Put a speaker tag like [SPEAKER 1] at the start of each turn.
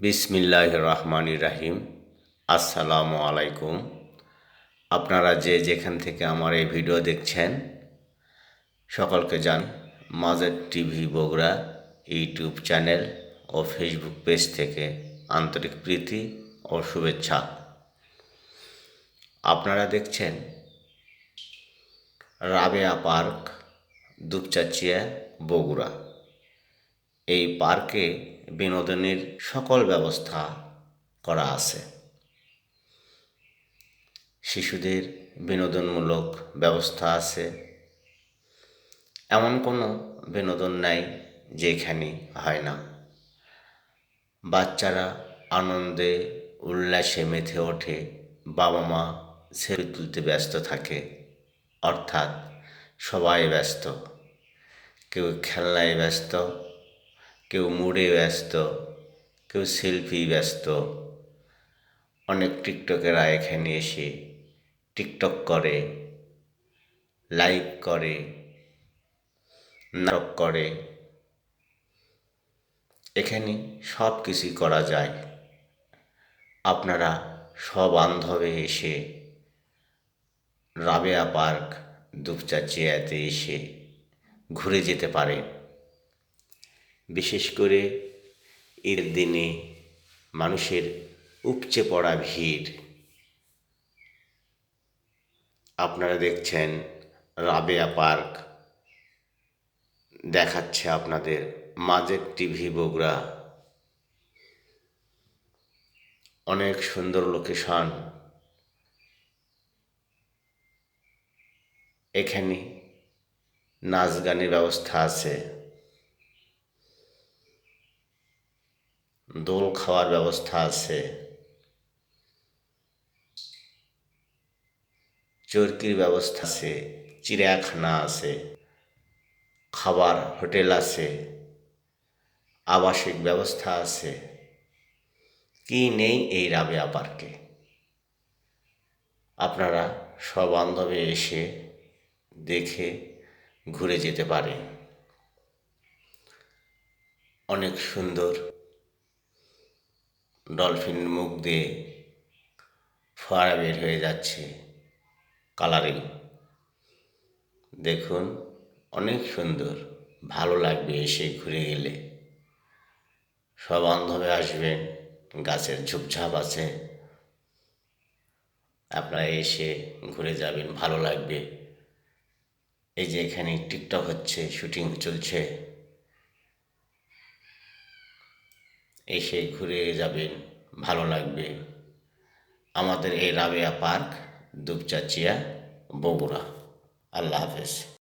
[SPEAKER 1] বিসমিল্লাহ রহমান রাহিম আসসালামু আলাইকুম। আপনারা যে যেখান থেকে আমার এই ভিডিও দেখছেন, সকলকে জান মাজের টিভি বগুড়া ইউটিউব চ্যানেল ও ফেসবুক পেজ থেকে আন্তরিক প্রীতি ও শুভেচ্ছা। আপনারা দেখছেন রাবেয়া পার্ক, দুপচাচিয়া বগুড়া। এই পার্কে বিনোদনের সকল ব্যবস্থা করা আছে। শিশুদের বিনোদনমূলক ব্যবস্থা আছে। এমন কোনো বিনোদন নাই যেখানে হয় না। বাচ্চারা আনন্দে, উল্লাসে মেতে ওঠে বাবা মা ছেড়ে তুলতে ব্যস্ত থাকে, অর্থাৎ সবাই ব্যস্ত। কেউ খেলনায় ব্যস্ত কেউ মুড়ে ব্যস্ত, কেউ সেলফি ব্যস্ত। অনেক টিকটকেরা এখানে এসে টিকটক করে লাইভ করে, নাটক করে। এখানে সব কিছুই করা যায়। আপনারা সবান্ধবে এসে, রাবেয়া পার্ক দুপচাচিয়াতে এসে ঘুরে যেতে পারেন। বিশেষ করে এর দিনে মানুষের উপচে পড়া ভিড়। আপনারা দেখছেন রাবেয়া পার্ক। দেখাচ্ছে আপনাদের মাঝের টিভি বগুড়া। অনেক সুন্দর লোকেশন। এখানে নাচ গানের ব্যবস্থা আছে। দোল খাওয়ার ব্যবস্থা আছে। চরকির ব্যবস্থা আছে, চিড়িয়াখানা আছে, খাবার হোটেল আছে, আবাসিক ব্যবস্থা আছে। কি নেই এই রাবেয়া পার্কে? আপনারা সবান্ধবে এসে দেখে ঘুরে যেতে পারেন। অনেক সুন্দর ডলফিন মুখ দিয়ে ফোয়ারা বের হয়ে যাচ্ছে কালারিং। দেখুন, অনেক সুন্দর, ভালো লাগবে এসে ঘুরে গেলে সব বান্ধবে আসবেন, গাছের ঝুপঝাপ আছে। আপনারা এসে ঘুরে যাবেন, ভালো লাগবে। এই যে এখানে টিকটক হচ্ছে, শুটিং চলছে। এসে ঘুরে যাবেন ভালো লাগবে। আমাদের এই রাবেয়া পার্ক দুপচাচিয়া বগুড়া। আল্লাহ হাফেজ।